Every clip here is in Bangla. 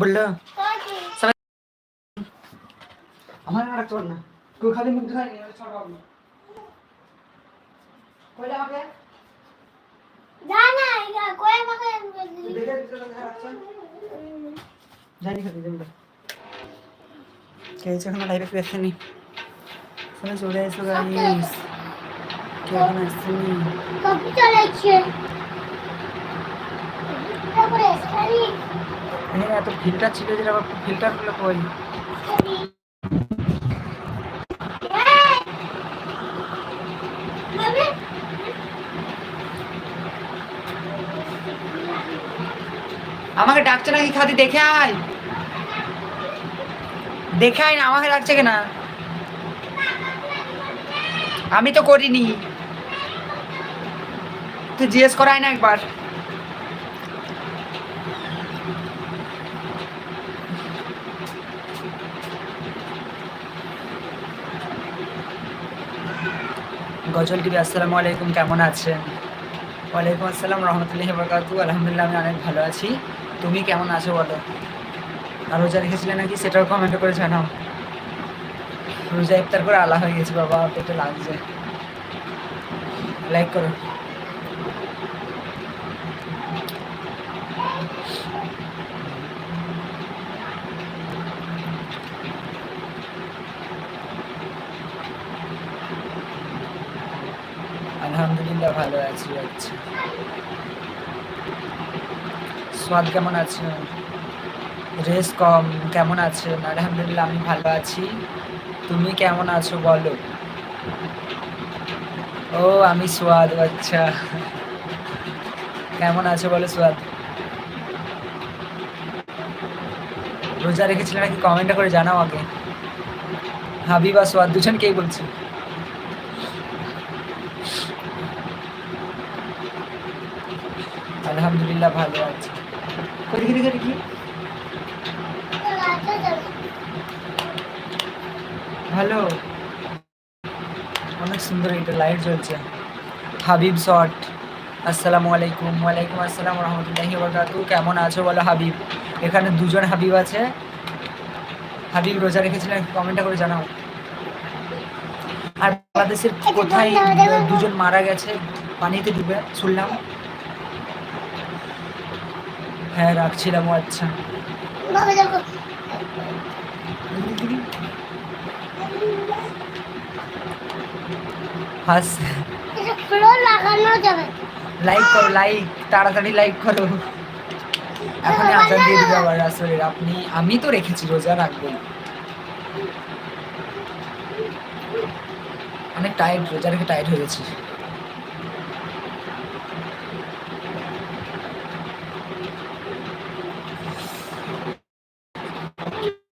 বলল। আমার আর চল না কেউ খালি মুখ দেখায় নি ছোট বাবু কইলে আমাকে? দেখে দিতে দেখা রাখছো। জানি খালি দেন কে হচ্ছে এখনও লাইভে কেউ আসেনি? চলে চলে এসো গাইস কেউ এখন আসছেনি এত ফিল্টার ছিল আবার কই আমাকে ডাকছে নাকি খাদি? দেখে আয়। দেখে আয় না, আমাকে ডাকছে কেনা। আমি তো করিনি। তুই জিজ্ঞেস করাই না একবার। গজল টিভি আসসালামু আলাইকুম, কেমন আছেন? ওয়ালাইকুম আসসালাম, রহমতুল্লাহ বরকাতু। আলহামদুলিল্লাহ, আমি অনেক ভালো আছি। তুমি কেমন আছো বলো? আর রোজা রেখেছিলে নাকি? সেটাও কমেন্ট করে জানাও। রোজা ইফতার করে আলা হয়ে গেছে, বাবা, পেটে লাগছে। লাইক করো আলহামদুলিল্লাহ ভালো আছি স্বাদ কেমন আছে রেস কম, কেমন আছেন? আলহামদুলিল্লাহ, আমি ভালো আছি। তুমি কেমন আছো বলো? ও, আমি সোয়াদ আচ্ছা। কেমন আছো বলো সোয়াদ রোজা রেখেছিলে নাকি? কমেন্ট করে জানাও আগে। হাবিবা সোয়াদ দুজনকেই বলছি। আলহামদুলিল্লাহ, ভালো আছি। দেখি। ভালো। অনেক সুন্দর এটা লাইট জ্বলছে। হাবিব শট আসসালামু আলাইকুম। ওয়ালাইকুম আসসালাম রহমতুল্লাহি বরকাতু কেমন আছো বলো হাবিব? এখানে দুজন হাবিব আছে। হাবিব রোজা রেখেছিলেন কমেন্টটা করে জানাও। আর বাংলাদেশের কোথায় দুজন মারা গেছে, পানিতে ডুবে শুনলাম। হ্যাঁ রাখছিলাম আচ্ছা। হাস। লাইক করো লাইক তাড়াতাড়ি লাইক করো। এখনই আজান দিয়ে দিবে আবার আসলে আপনি আমি তো রেখেছি রোজা রাখব। অনেক টাইট রোজা রেখে টাইট হয়ে গেছি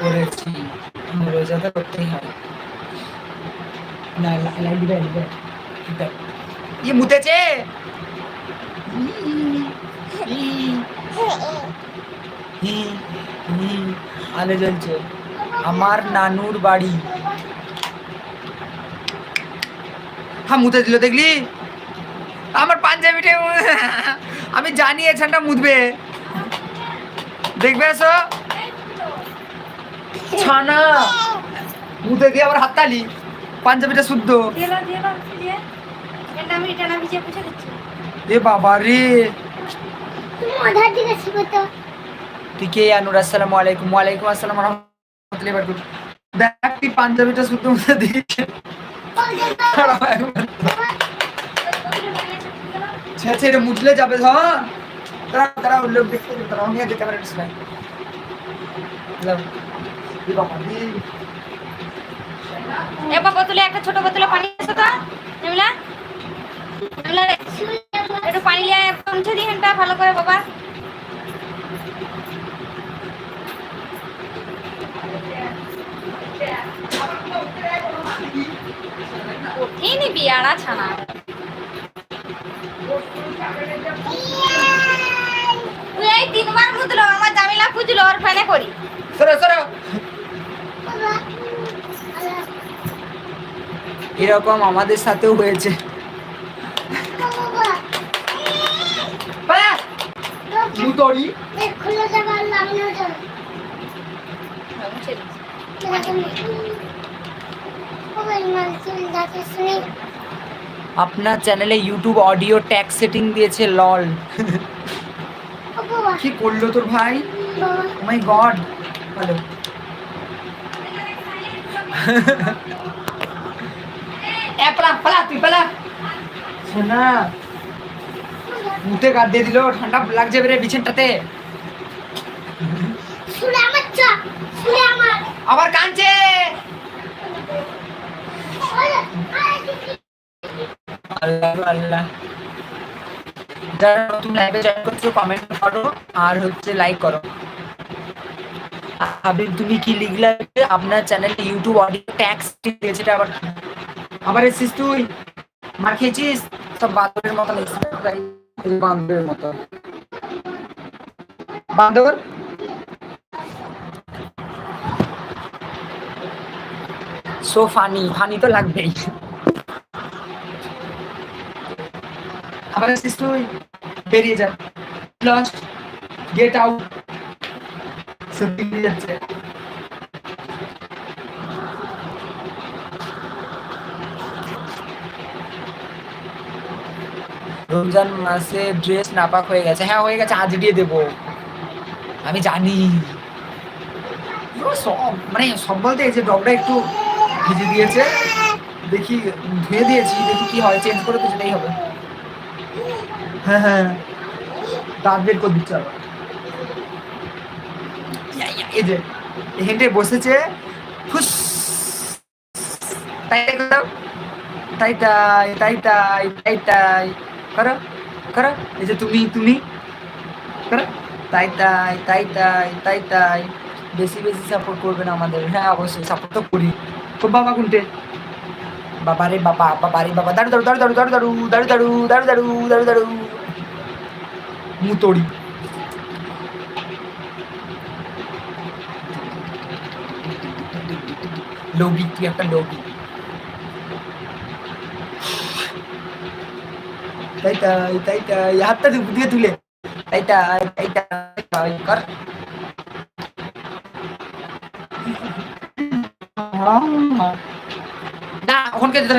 করেছি রোজা তো করতেই হয় না লাইট দিবে দিবে ইয়ে মুতেছে? আলো জ্বলছে। আমার নানুর বাড়ি। হ্যাঁ মুতে দিল দেখলি? আমার পাঞ্জাবিটা আমি জানি এছানটা মুতবে। দেখবে এসো? ছানা মুতে দিয়ে আবার হাততালি। পাঞ্জাবিটা শুদ্ধ। এ বাবা রে। তুমি আধার দিকে শিখো তো। তুই কে আনুর? আসসালামু আলাইকুম। ওয়ালাইকুম আসসালাম রহমতুল্লাহি ওয়া বারাকাতুহু। পাঞ্জাবিটা শুদ্ধ মুতে দিয়েছে দাঁড়াও একবার। ছে ছে এটা মুছলে যাবে হ্যাঁ দাঁড়াও দাঁড়াও লোক দেখতে দেবে দাঁড়াও আমি আগে ক্যামেরাটা চালাই হ্যালো এ বাবা রে। এ বোতলে একটা ছোট বোতলে পানি এসো তো? নিমলা নিমলা একটু পানি লিয়ে পৌঁছে দি হ্যান্ডটা ভালো করে বাবা। তুই এই তিনবার মুতলো, আমার জামিলা খুঁজলো ওর ফেনে করি। সরো সরো। এরকম আমাদের সাথেও হয়েছে। আপনার চ্যানেলে ইউটিউব অডিও ট্যাগ সেটিং দিয়েছে লল কি করল তোর ভাই? মাই গড হ্যালো এ পালা পালা তুই পালা। গাদ দিয়ে দিল ঠান্ডা লাগছে বেরে বিছানটাতে। আবার কাঁদছে। আল্লাহ আল্লাহ। যারা নতুন লাইভে জয়েন করছ কমেন্ট করো আর হচ্ছে লাইক করো। হাবিব তুমি কি লিখলে? আপনার চ্যানেলে ইউটিউব অডিও ট্যাক্স এটা আবার? আবার এসেছিস তুই? মার খেয়েছিস? সব বান্দরের মতো বান্দরের মতো। বান্দর? সো ফানি ফানি তো লাগবেই। আবার আসছিস তুই? বেরিয়ে যা। লস্ট গেট আউট সত্যি যাচ্ছে। রমজান মাসে ড্রেস নাপাক হয়ে গেছে। হ্যাঁ হয়ে গেছে আজ দিয়ে দেবো। আমি জানি। সব মানে সব বলতে যে ডগটা একটু ভিজে দিয়েছে, দেখি ধুয়ে দিয়েছি, দেখি কি হয় চেঞ্জ করে তো যেটাই হবে। হ্যাঁ হ্যাঁ। দাঁত বের করে দিচ্ছে এই যে, এখানটায় বসেছে। ফুস। তাই তাই। তাই তাই তাই তাই। তাই তাই করো করো এই যে তুমি তুমি করো তাই তাই তাই তাই তাই তাই বেশি বেশি সাপোর্ট করবেন আমাদের হ্যাঁ অবশ্যই সাপোর্ট তো করি খুব বাবা কোনটে বাবারে বাবা বাবারে বাবা দাঁড়ু দাঁড়ু দাঁড়ু দাঁড়ু দাঁড়ু দাঁড়ু দাঁড়ু দাঁড়ু দাঁড়ু দাঁড়ু দাঁড়ু মুতড়ি লোবি তুই একটা লোবি তাইতা তাইতা, এই হাতটা দিয়ে তুলে। তাইতা না ওখানকে যেতে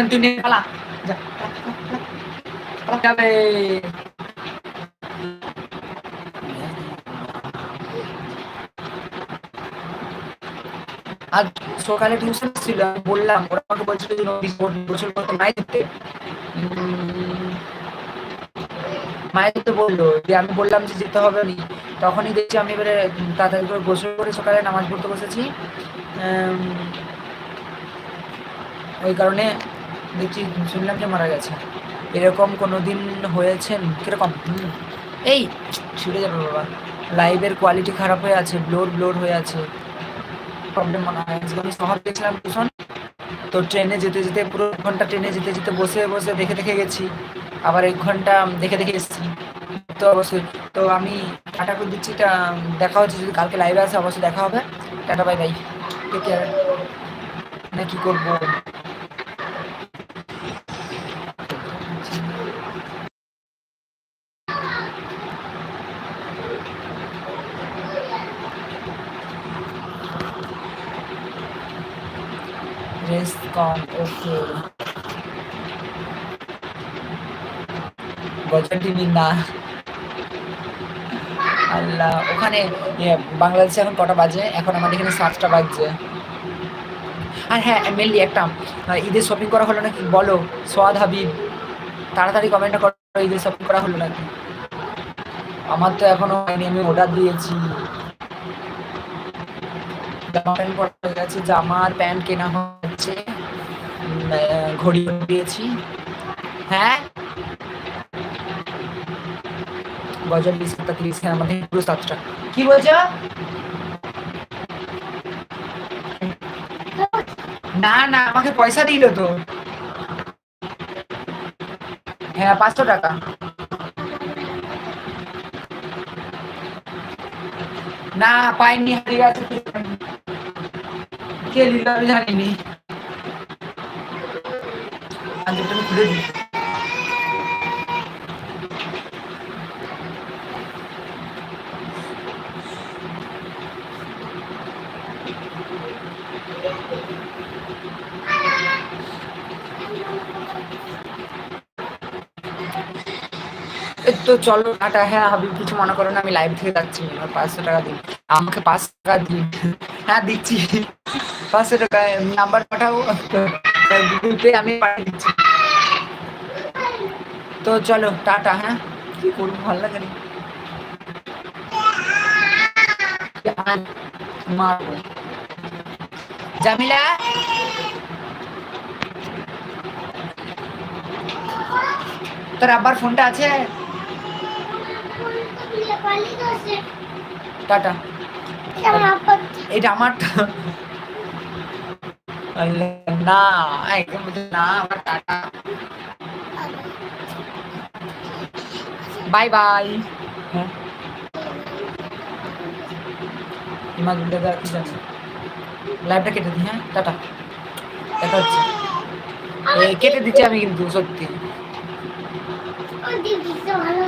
সকালে টিউশন ছিল বললাম, ওরা আমাকে বলছিল নাই দিতে মায়ের তো বলল, যে আমি বললাম যে যেতে হবে নি তখনই দেখছি আমি এবারে তাড়াতাড়ি করে গোসল করে সকালে নামাজ পড়তে বসেছি। ওই কারণে দেখছি, শুনলাম যে মারা গেছে। এরকম কোনো দিন হয়েছেন? কীরকম? এই ছুটে যাবে বাবা। লাইভের কোয়ালিটি খারাপ হয়ে আছে ব্লোর ব্লোর হয়ে আছে। প্রবলেম মনে হয়। আমি শহর গেছিলাম তো ট্রেনে যেতে যেতে পুরো ঘণ্টা ট্রেনে যেতে যেতে বসে বসে দেখে দেখে গেছি। আবার এক ঘণ্টা দেখে দেখে এসেছি। তো অবশ্যই, তো আমি টাটা করে দিচ্ছি দেখা হচ্ছে যদি কালকে লাইভে আসে, অবশ্যই দেখা হবে। Tata bye bye take care না কি করব? রেস্ট কম ওকে গজল না। আল্লাহ ওখানে ইয়ে, বাংলাদেশে এখন কটা বাজে? এখন আমাদের এখানে সাতটা বাজছে। আর হ্যাঁ মেনলি একটা ঈদের শপিং করা হলো নাকি? বলো সোয়াদ হাবিব তাড়াতাড়ি কমেন্টটা করো ঈদের শপিং করা হলো নাকি? আমার তো এখনও হয়নি আমি অর্ডার দিয়েছি। জামা প্যান্ট পরা হয়ে গেছে জামার প্যান্ট কেনা হচ্ছে। ঘড়ি দিয়েছি। হ্যাঁ? গজল বিশ তিরিশ হ্যাঁ আমাদের পুরো সাতটা কি বলছো? না না, আমাকে পয়সা দিল তো। হ্যাঁ পাঁচশো টাকা। না, পাইনি, হারিয়ে গেছে। কে দিল আমি জানিনি। আমি খুলে দিই তো চলো, টাটা। হ্যাঁ কিছু মনে করো না, আমি লাইভ থেকে যাচ্ছি। পাঁচশো টাকা আমাকে পাঁচশো টাকা হ্যাঁ দিচ্ছি। পাঁচশো টাকা নাম্বার পাঠাও। গুগল পে আমি পাঠিয়ে দিচ্ছি। তো চলো, টাটা। হ্যাঁ কি করব, ভালো লাগে জামিলা? তোর আব্বার ফোনটা আছে? টাটা। এটা আমারটা। আল্লাহ, না একদম বলছে, না আমার টাটা। Bye by. হ্যাঁ। ইমা দুটো দেওয়া কি জানি লাইভটা কেটে দিই হ্যাঁ টাটা। দেখা হচ্ছে। এই কেটে দিচ্ছি আমি কিন্তু সত্যি। ভালো।